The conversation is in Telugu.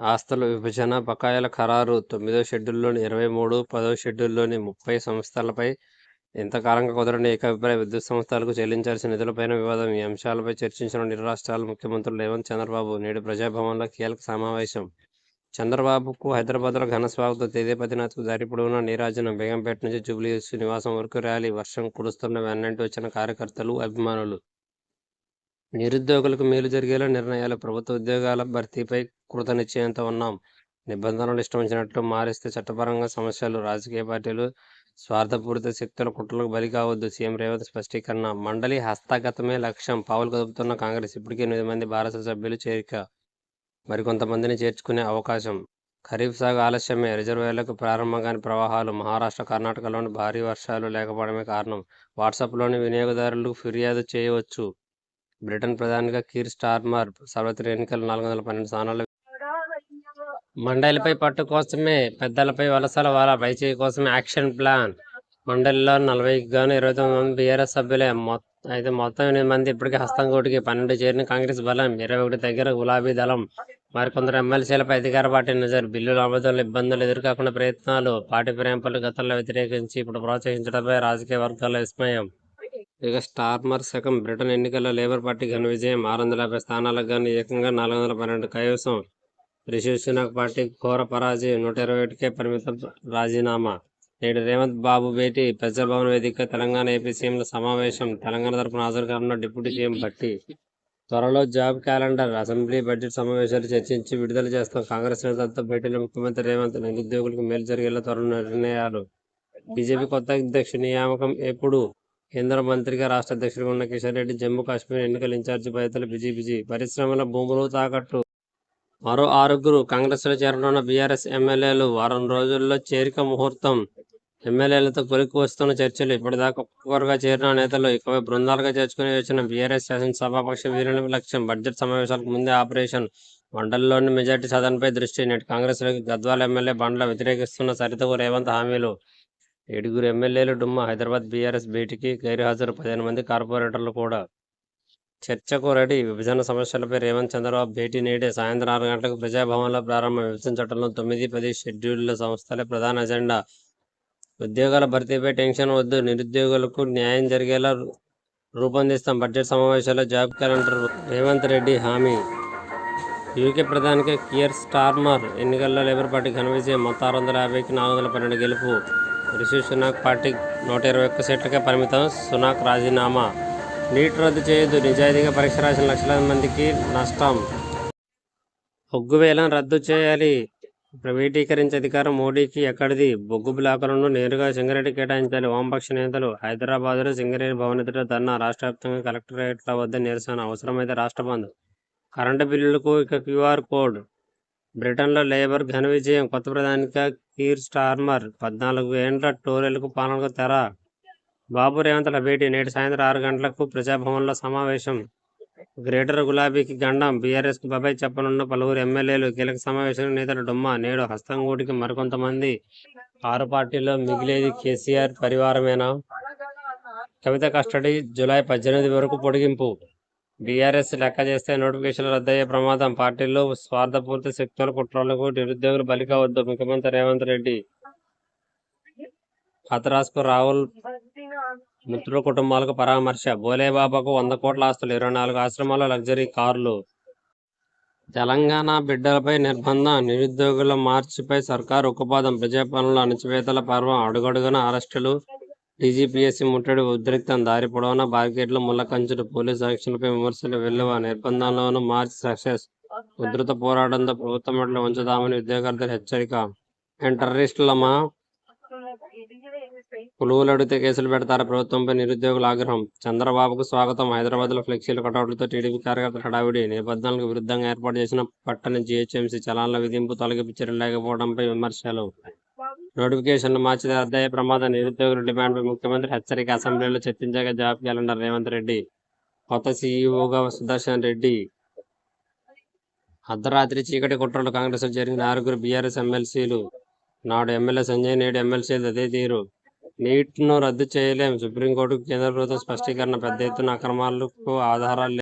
ఆస్తుల విభజన, బకాయిల ఖరారు తొమ్మిదో షెడ్యూల్లోని ఇరవై మూడు, పదో షెడ్యూల్లోని ముప్పై సంస్థలపై ఇంతకాలంగా కుదరని ఏకాభిప్రాయ విద్యుత్ సంస్థలకు చెల్లించాల్సిన నిధులపైన వివాదం ఈ అంశాలపై చర్చించిన ఇరు రాష్ట్రాల ముఖ్యమంత్రులు రేవంత్, చంద్రబాబు నేడు ప్రజాభవన్లో కీలక సమావేశం. చంద్రబాబుకు హైదరాబాద్లో ఘన స్వాగతం తేదేపతినాథ్కు దారి పొడవున నీరాజనం బేగంపేట నుంచి జూబ్లీహిల్స్ నివాసం వరకు ర్యాలీ వర్షం కురుస్తున్న వెన్నంటి వచ్చిన కార్యకర్తలు, అభిమానులు. నిరుద్యోగులకు మేలు జరిగేలా నిర్ణయాలు ప్రభుత్వ ఉద్యోగాల భర్తీపై కృతనిశ్చయంతో ఉన్నాం. నిబంధనలు ఇష్టమించినట్లు మారిస్తే చట్టపరంగా సమస్యలు రాజకీయ పార్టీలు, స్వార్థపూరిత శక్తుల కుట్రలకు బలి కావద్దు సీఎం రేవంత్ స్పష్టీకరణ మండలి హస్తగతమే లక్ష్యం పావులు కదుపుతున్న కాంగ్రెస్ ఇప్పటికే ఎనిమిది మంది భారత సభ్యులు చేరిక మరికొంతమందిని చేర్చుకునే అవకాశం. ఖరీఫ్ సాగు ఆలస్యమే రిజర్వాయర్లకు ప్రారంభం కాని ప్రవాహాలు మహారాష్ట్ర, కర్ణాటకలోని భారీ వర్షాలు లేకపోవడమే కారణం. వాట్సాప్లోని వినియోగదారులకు ఫిర్యాదు చేయవచ్చు బ్రిటన్ ప్రధానిగా కీర్ స్టార్మర్ సార్వత్రిక ఎన్నికలు నాలుగు వందల పన్నెండు స్థానాలు మండలిపై పట్టు కోసమే పెద్దలపై వలసల వాల పైచేయి కోసమే యాక్షన్ ప్లాన్. మండలిలో నలభైకి గాను ఇరవై తొమ్మిది మంది బీఆర్ఎస్ సభ్యులే. అయితే మొత్తం ఎనిమిది మంది ఇప్పటికే హస్తంగూటికి పన్నెండు చేరిన కాంగ్రెస్ బలం ఇరవై ఒకటి దగ్గర గులాబీ దళం. మరికొందరు ఎమ్మెల్సీలపై అధికార పార్టీ నజర్. బిల్లుల ఆమోదంలో ఇబ్బందులు ఎదురుకాకుండా ప్రయత్నాలు. పార్టీ ప్రేమపల్లి గతంలో వ్యతిరేకించి ఇప్పుడు ప్రోత్సహించడంపై రాజకీయ వర్గాల విస్మయం. ఇక స్టార్మర్ శకం బ్రిటన్ ఎన్నికల్లో లేబర్ పార్టీ ఘన విజయం. ఆరు వందల యాభై స్థానాలకు గాను ఏకంగా నాలుగు వందల పన్నెండు కైవసం. రిషి పార్టీ ఘోర పరాజయం. నూట ఇరవై ఒకటికే పరిమితం రాజీనామా. నేడు రేవంత్ బాబు భేటీ. ప్రజాభవన్ వేదిక తెలంగాణ ఏపీ సీఎంల సమావేశం. తెలంగాణ తరపున హాజరు కానున్న డిప్యూటీ సీఎం భట్టి. త్వరలో జాబ్ క్యాలెండర్. అసెంబ్లీ బడ్జెట్ సమావేశాలు చర్చించి విడుదల చేస్తాం. కాంగ్రెస్ నేతలతో భేటీలో ముఖ్యమంత్రి రేవంత్ నిరుద్యోగులకు మేలు జరిగేలా త్వర నిర్ణయాలు. బీజేపీ కొత్త అధ్యక్ష నియామకం ఎప్పుడు? కేంద్ర మంత్రిగా రాష్ట్ర అధ్యక్షుడిగా ఉన్న కిషన్ రెడ్డి జమ్మూ కాశ్మీర్ ఎన్నికల ఇన్ఛార్జి బాధ్యతలు బిజీ బిజీ. పరిశ్రమల భూములు తాకట్టు. మరో ఆరుగురు కాంగ్రెస్లో చేరనున్న బీఆర్ఎస్ ఎమ్మెల్యేలు వారం రోజుల్లో చేరిక ముహూర్తం. ఎమ్మెల్యేలతో కొలికి వస్తున్న చర్చలు ఇప్పటిదాకా ఒక్కొక్కరుగా చేరిన నేతలు ఇకపై బృందాలుగా చేర్చుకుని వచ్చిన బీఆర్ఎస్ శాసనసభాపక్ష వీరుల లక్ష్యం. బడ్జెట్ సమావేశాలకు ముందే ఆపరేషన్. మండలిలోని మెజార్టీ సాధనపై దృష్టి. నేటి కాంగ్రెస్లోకి గద్వాల ఎమ్మెల్యే బండ్ల వ్యతిరేకిస్తున్న సరితకు రేవంత్ హామీలు. ఏడుగురు ఎమ్మెల్యేలు డుమ్మ హైదరాబాద్ బీఆర్ఎస్ భేటీకి గైర్హాజరు. పదిహేను మంది కార్పొరేటర్లు కూడా చర్చకు రెడీ. విభజన సమస్యలపై రేవంత్ చంద్రబాబు భేటీ నేడే సాయంత్రం ఆరు గంటలకు ప్రజాభవన్లో ప్రారంభం. విభజన చట్టంలో తొమ్మిది పది షెడ్యూల్ సంస్థలే ప్రధాన ఎజెండా ఉద్యోగాల భర్తీపై టెన్షన్ వద్దు. నిరుద్యోగులకు న్యాయం జరిగేలా రూపొందిస్తాం. బడ్జెట్ సమావేశాల్లో జాబ్ క్యాలెండర్ రేవంత్ రెడ్డి హామీ. యూకే ప్రధానికి కియర్ స్టార్మర్. ఎన్నికల్లో లేబర్ పార్టీ ఘన విజయం. మొత్తం ఆరు వందల యాభైకి నాలుగు వందల పన్నెండు గెలుపు. రిషి సునాక్ పార్టీ నూట ఇరవై ఒక్క సీట్లకే పరిమితం. సునాక్ రాజీనామా. నీట్ రద్దు చేయొద్దు. నిజాయితీగా పరీక్ష రాసిన లక్షలాది మందికి నష్టం. బొగ్గు వేలం రద్దు చేయాలి. ప్రైవేటీకరించే అధికారం మోడీకి ఎక్కడిది? బొగ్గు బ్లాకులను నేరుగా సింగరేణి కేటాయించాలి. వామపక్ష నేతలు హైదరాబాద్లో సింగరేణి భవన్ ఎదుట ధర్నా రాష్ట్ర వ్యాప్తంగా కలెక్టరేట్ల వద్ద నిరసన. అవసరమైతే రాష్ట్ర బంద్. కరెంటు బిల్లులకు ఇక క్యూఆర్ కోడ్. బ్రిటన్లో లేబర్ ఘన విజయం. కొత్త ప్రధానిగా కీర్ స్టార్మర్. పద్నాలుగు ఏండ్ల టోరెలకు పాలనకు తెర. బాబు రేవంత్ల భేటీ నేటి సాయంత్రం ఆరు గంటలకు ప్రజాభవన్లో సమావేశం. గ్రేటర్ గులాబీకి గండం. బీఆర్ఎస్కు బాబాయ్ చెప్పనున్న పలువురు ఎమ్మెల్యేలు కీలక సమావేశం నేతలు డుమ్మ నేడు హస్తంగూటికి మరికొంతమంది. ఆరు పార్టీల్లో మిగిలేది కేసీఆర్ పరివారమేనా? కవిత కస్టడీ జూలై పద్దెనిమిది వరకు పొడిగింపు. బీఆర్ఎస్ లెక్క చేస్తే నోటిఫికేషన్లు రద్దయ్యే ప్రమాదం. పార్టీల్లో స్వార్థపూర్తి శక్తుల కుట్రలకు నిరుద్యోగులు బలి కావద్దు. ముఖ్యమంత్రి రేవంత్ రెడ్డి హతరాస్కు రాహుల్ మిత్రుల కుటుంబాలకు పరామర్శ. బోలేబాబాకు వంద కోట్ల ఆస్తులు ఇరవై నాలుగు ఆశ్రమాల లగ్జరీ కార్లు. తెలంగాణ బిడ్డలపై నిర్బంధం. నిరుద్యోగుల మార్చిపై సర్కారు ఉక్కుపాదం. ప్రజాపాలనలో అణచివేతల పర్వం. అడుగడుగున అరెస్టులు. డీజీపీఎస్సీ ముట్టడి ఉద్రిక్తం దారి పొడవునా బార్కెట్లు ముళ్ళకంచులు పోలీసు యాక్షన్లపై విమర్శలు వెల్లువ నిర్బంధంలోనూ మార్చి సక్సెస్. ఉధృత పోరాటంతో ప్రభుత్వం మెడలో ఉంచుదామని ఉద్యోగార్థులు హెచ్చరిక. అండ్ టెర్రరిస్టులమా? పులువులు అడిగితే కేసులు పెడతారా ప్రభుత్వంపై నిరుద్యోగుల ఆగ్రహం? చంద్రబాబుకు స్వాగతం. హైదరాబాద్లో ఫ్లెక్సీలు కటౌట్లతో టీడీపీ కార్యకర్తల హడావిడి. నిబంధనలకు విరుద్ధంగా ఏర్పాటు చేసిన పట్టణ జీహెచ్ఎంసీ చలాన్ల విధింపు తొలగింపు చర్యలు లేకపోవడంపై విమర్శలు. నోటిఫికేషన్లు మార్చితే అధ్యాయ ప్రమాద నిరుద్యోగుల డిమాండ్పై ముఖ్యమంత్రి హెచ్చరిక. అసెంబ్లీలో చర్చించగా జాబ్ క్యాలెండర్ రేవంత్ రెడ్డి కొత్త సీఈఓగా సుదర్శన్ రెడ్డి అర్ధరాత్రి చీకటి కుట్రలు కాంగ్రెస్ జరిగిన ఆరుగురు బీఆర్ఎస్ ఎమ్మెల్సీలు నాడు ఎమ్మెల్యే సంజయ్ నేడు ఎమ్మెల్సీలు అదే తీరు. నీట్ను రద్దు చేయలేం. సుప్రీంకోర్టుకు కేంద్ర ప్రభుత్వం స్పష్టీకరణ పెద్ద ఎత్తున అక్రమాలకు ఆధారాలు